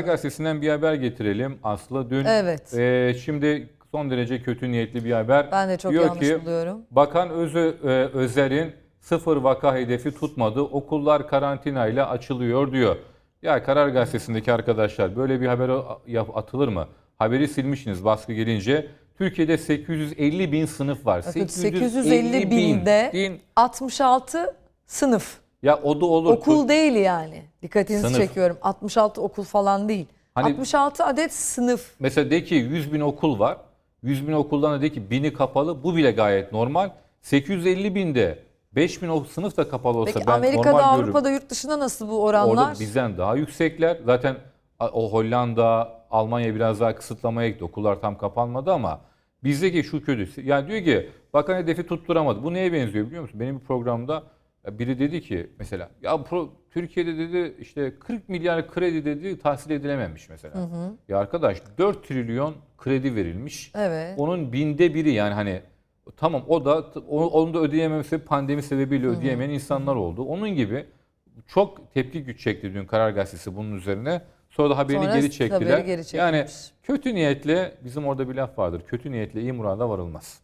Gazetesi'nden bir haber getirelim. Aslı dün Evet. e, şimdi son derece kötü niyetli bir haber. Ben de çok Diyor yanlış ki, buluyorum. Bakan Özü, e, Özer'in sıfır vaka hedefi tutmadı. Okullar karantinayla açılıyor diyor. Ya Karar Gazetesi'ndeki arkadaşlar böyle bir haber atılır mı? Haberi silmişsiniz baskı gelince. Türkiye'de 850 bin sınıf var. Bakın 850 binde Din- 66 sınıf. Ya o da olur. Okul değil yani. Dikkatinizi Sınıf. çekiyorum. 66 okul falan değil. Hani- 66 adet sınıf. Mesela de ki 100 bin okul var. 100 bin okuldan da de ki bini kapalı. Bu bile gayet normal. 850 binde 5 bin sınıf da kapalı olsa Peki ben Amerika'da, normal görürüm. Avrupa'da, yurt dışında nasıl bu oranlar? Orada bizden daha yüksekler. Zaten o Hollanda, Almanya biraz daha kısıtlamaya gitti. Okullar tam kapanmadı ama bizdeki şu kötü. Yani diyor ki bakan hedefi tutturamadı. Bu neye benziyor biliyor musun? Benim bir programda biri dedi ki mesela ya pro- Türkiye'de dedi işte 40 milyar kredi dedi tahsil edilememiş mesela. Ya arkadaş 4 trilyon kredi verilmiş. Evet. Onun binde biri yani hani tamam o da o- onu da ödeyememesi pandemi sebebiyle ödeyemeyen insanlar oldu. Onun gibi çok tepki güç çekti dün Karar Gazetesi bunun üzerine. Sonra da haberini Sonra geri çektiler. haberi geri yani kötü niyetle bizim orada bir laf vardır. Kötü niyetle iyi murada varılmaz.